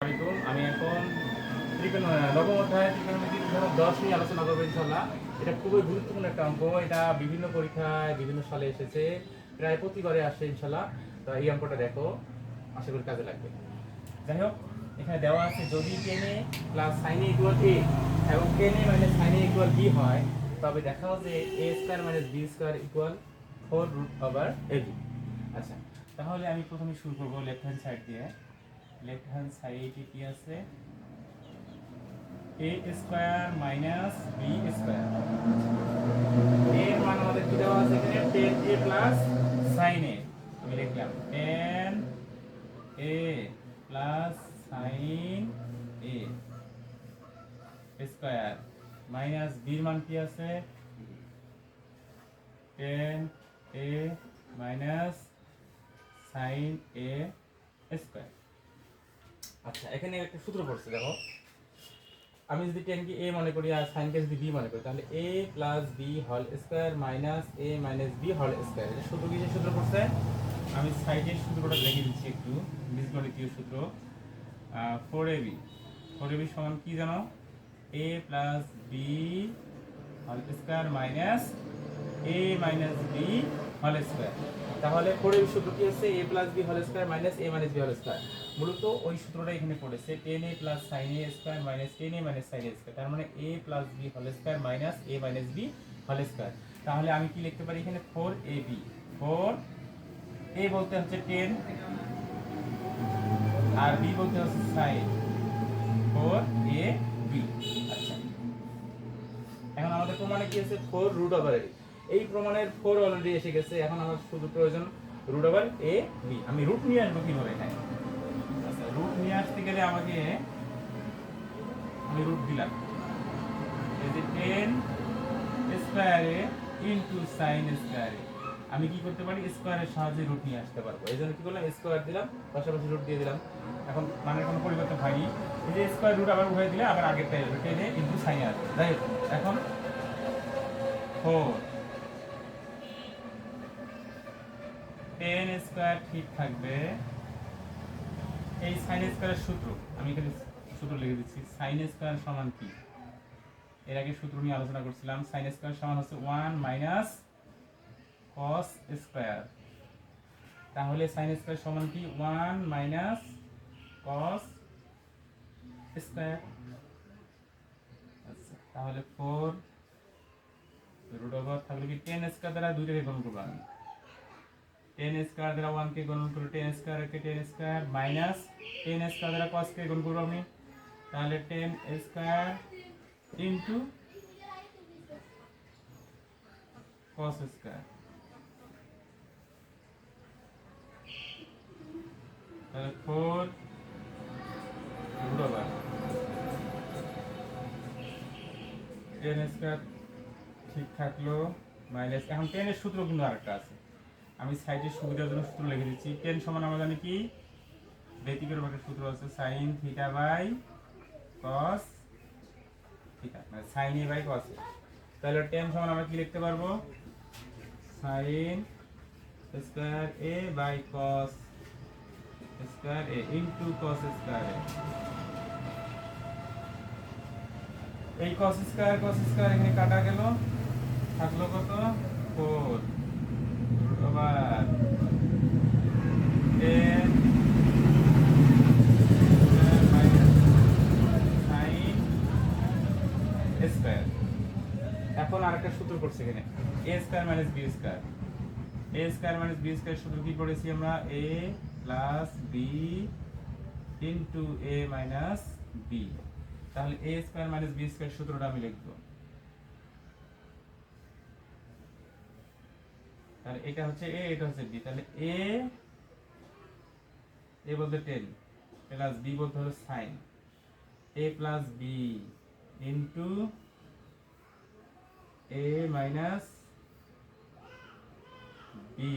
আমি এখন নবম অধ্যায় ত্রিকোণমিতির দশ নিয়ে আলোচনা করব ইনশাল্লাহ এটা খুবই গুরুত্বপূর্ণ একটা অঙ্ক। এটা বিভিন্ন পরীক্ষায়, বিভিন্ন সালে এসেছে। প্রায় প্রতিবারে আসে ইনশাল্লাহ তো এই অঙ্কটা দেখো। আশা করি কাজে লাগবে। যাই হোক, এখানে দেওয়া আছে, যদি টেনে প্লাস সাইনে ইকুয়াল এ এবং টেনে মাইনাস সাইনে ইকুয়াল বি হয়, তবে দেখাও যে A square minus B square equal four root over A আচ্ছা তাহলে আমি প্রথমে শুরু করব লেফট হ্যান্ড সাইড দিয়ে। লেফট হ্যান্ড সাইডে কি আছে? A square minus B square এর মান আমাদের কি দেওয়া আছে এখানে? Tan A plus sine A আমি লিখলাম tan A plus sine A square minus বির মান কি আছে? Tan A minus sine A square আচ্ছা এখানে একটা সূত্র পড়ছে, দেখো। আমি যদি টেন কে এ মনে করি আর সাইন কে যদি বি মনে করি, তাহলে A plus B whole square minus A minus B whole square এটা সূত্র কি সূত্র পড়ছে? আমি সাইডের সূত্রটা লিখে দিচ্ছি একটু, বীজগণিতীয় সূত্র। Four A B four A B সমান কি জানো? A plus B whole square minus A minus B whole square তাহলে ফোরের সূত্র কি হচ্ছে A plus B whole square minus A minus B whole square মূলত ওই সূত্রটা এখানে পড়েছে tan A plus sine A square minus tan A minus sine A square তার মানে A plus B whole square minus A minus B whole square তাহলে আমি কি লিখতে পারি এখানে? Four A B four A বলতে হচ্ছে টেন আর বি বলতে হচ্ছে সাইন ফোর এ বি আচ্ছা। এখন আমাদের প্রমাণে কি আছে? ফোর রুট ওভার এই প্রমাণের ফোর অলরেডি এসে গেছে, এখন আমার শুধু প্রয়োজন রুট ওভার এ বি আমি রুট নিয়ে আসব কীভাবে? এখানে আচ্ছা রুট নিয়ে আসতে গেলে আমাকে আমি রুট দিলাম। যে টেন স্কোয়ারে ইন্টু সাইন স্কোয়ারে আমি কি করতে পারি? স্কোয়ারের সাহায্যে রুট নিয়ে আসতে পারব। এই জন্য কি করলাম? স্কোয়ার দিলাম, পাশাপাশি রুট দিয়ে দিলাম। এখন মানের কোনো পরিবর্তন হয়নি। এই যে স্কোয়ার রুট আবার উঠে দিলে আবার আগেরটাই হবে টেনে ইন্টু সাইন আসবে। যাই এখন ফোর টেন স্কোয়ার ঠিক থাকবে। এই সাইন স্কোয়ারের সূত্র, আমি এখানে সূত্র লিখে দিচ্ছি। সাইন স্কোয়ার সমান কি? এর আগে সূত্র নিয়ে আলোচনা করছিলাম। সাইন স্কোয়ার সমান হচ্ছে ওয়ান মাইনাস কস স্কোয়ার তাহলে সাইন স্কোয়ার সমান কি? ওয়ান মাইনাস কস স্কোয়ার আচ্ছা তাহলে ফোর রুট ওভার থাকলে কি টেন স্কোয়ার দ্বারা দুইটাকে গুণ করব? টেন স্কোয়ার দ্বারা ওয়ানকে গুণ করব টেন স্কোয়ার কে tan square minus tan square দ্বারা কসকে গুণ করব আমি। তাহলে tan square into cos square তাহলে ফোর রুট টেন স্কোয়ার ঠিক থাকল মাইনাস এখন টেনের সূত্র কিন্তু আরেকটা আছে। আমি সাইডের সুবিধার জন্য সূত্র লিখে দিচ্ছি। টেন সমান আমরা জানি কি? ব্যতিক্রম একটা সূত্র আছে sine theta by cos theta মানে সাইন এ বাই কস তাহলে টেন সমান আমরা কি লিখতে পারব? Sine square A by cos square A into cos square A এই কস স্কোয়ার কস স্কোয়ার এখানে কাটা গেল, থাকল কত? ফোর আবার টেন স্কোয়ার এখন আরেকটা সূত্র করছে এখানে। A square minus B square A square minus B square সূত্র কি করেছি আমরা? A plus B into A minus B তাহলে A square minus B square সূত্রটা আমি লিখব। তাহলে এটা হচ্ছে এ এটা হচ্ছে বি তাহলে এ এ বলতে টেন প্লাস বি বলতে হলো sine A plus B into A minus B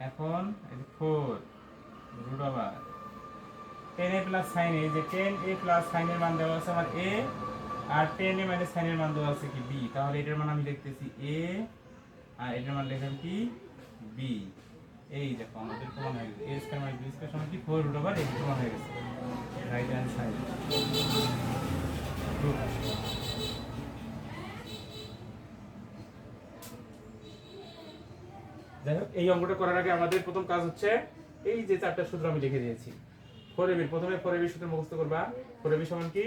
এখন four root over tan A plus sine A যে টেন এ প্লাস সাইনের মান দেওয়া আছে আমার এ আর টেন এ মাইনাস সাইনের মান দেওয়া আছে কি বি তাহলে এটার মান আমি লিখতেছি এ আর এটার মান লিখলাম কি? বি এই দেখো, আমাদের প্রমাণ হয়ে গেছে। A square minus B square সমান কি? ফোর রুট ওভার এই প্রমাণ হয়ে গেছে। রাইট হ্যান্ড সাইড যাই হোক, এই অঙ্কটা করার আগে আমাদের প্রথম কাজ হচ্ছে, এই যে চারটা সূত্র আমি লিখে দিয়েছি। ফোর এবি প্রথমে ফোর এবি সূত্র মুখস্থ করবা। ফোর এবি সমান কি?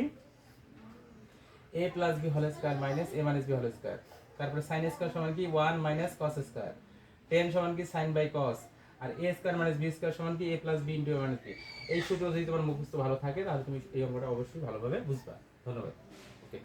A plus B whole square minus A minus B whole square তারপরে সাইন স্কোয়ার সমান কি? One minus cos square tan সমান কি? Sign by cos R A square minus B square সমান কি? A plus B into minus B এই সূত্র যদি তোমার মুখস্থ ভালো থাকে, তাহলে তুমি এই অঙ্কটা অবশ্যই ভালোভাবে বুঝবা। ধন্যবাদ। ওকে